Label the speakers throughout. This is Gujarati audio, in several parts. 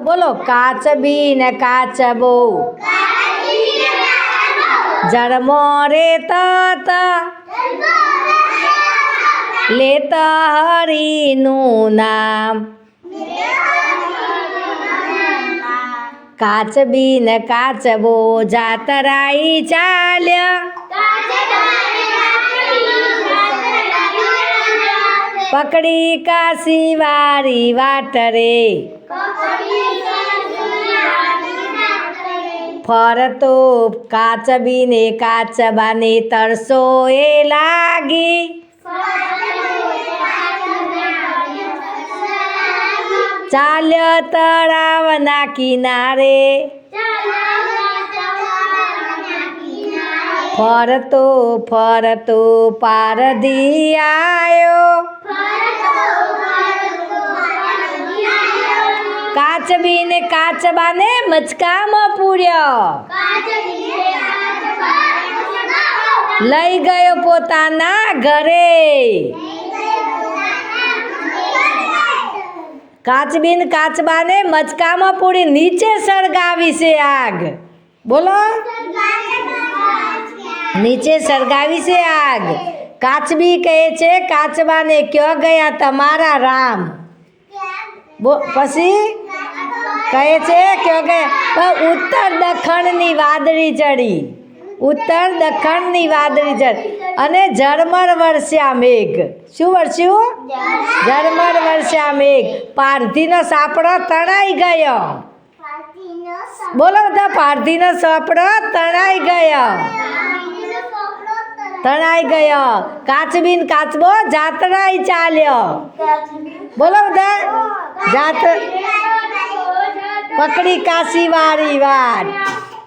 Speaker 1: બોલો કાચબી ને કાચબો જળમો રે તત. લેત હરિનું નામ. કાચબી ને કાચબો જાતરાઈ ચાલ્યા. પકડી કાશી વારી વાટ ફરતો કાચબીને કાચબાને તરસો એ લાગી. ચાલ્યો તળાવના કિનારે. ફરતો ફરતો પારધી આયો કાચબી ને કાચબાને મચકામાં પૂર્યો. લઈ ગયો પોતાના ઘરે. કાચબીન કાચબાને મચકામાં પૂરી નીચે સળગાવી છે આગ. બોલો. નીચે સળગાવી છે આગ. કાચબી કહે છે, કાચબાને ક્યાં ગયા તમારા રામ? પછી? કહે છે કે ઉત્તર દખણની વાદળી ચડી. ઉત્તર દખણની વાદળી ચડી. અને ઝરમર વરસ્યા મેઘ. શું વરસ્યું? ઝરમર વરસ્યા મેઘ. પારધીનો સાપડો તણાઈ ગયો. બોલો બધા, પારધીનો સાપડો તણાઈ ગયો. તણાઈ ગયો. કાચબીન કાચબો જાતરાઈ ચાલ્યો. બોલો બધા, જાત પકડી કાશી વાળી વાત.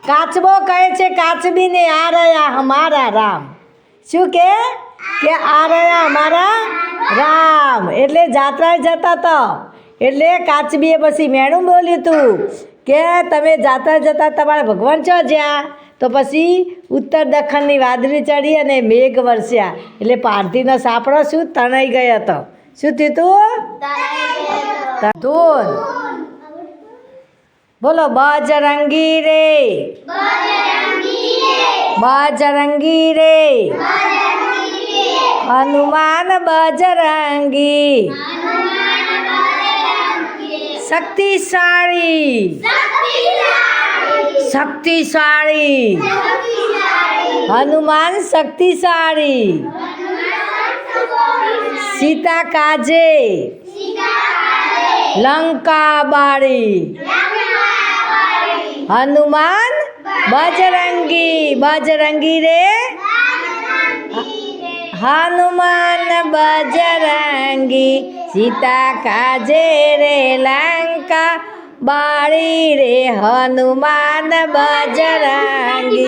Speaker 1: કાચબો કહે છે કાચબીને આ રહ્યા અમારા રામ. શું કે? કે આ રહ્યા અમારા રામ. એટલે જાત્રાએ જતા તો. એટલે કાચબીએ પછી મેણું બોલ્યું હતું કે તમે જાતા જતા તમારા ભગવાન છો જ્યાં? તો પછી ઉત્તર દખણની વાદળી ચડી અને મેઘ વરસ્યા. એટલે પારધીનો સાપડો શું તણાઈ ગયો હતો શું થયું હતું ધૂન. બોલો બજરંગી રે બજરંગી રે હનુમાન બજરંગી. શક્તિશાળી. શક્તિશાળી. હનુમાન શક્તિશાળી. સીતા કાજે. લંકા બાળી હનુમાન? બજરંગી. બજરંગી રે? હનુમાન બજરંગી. સીતા કાજે રે લંકા. બાળી રે હનુમાન બજરંગી.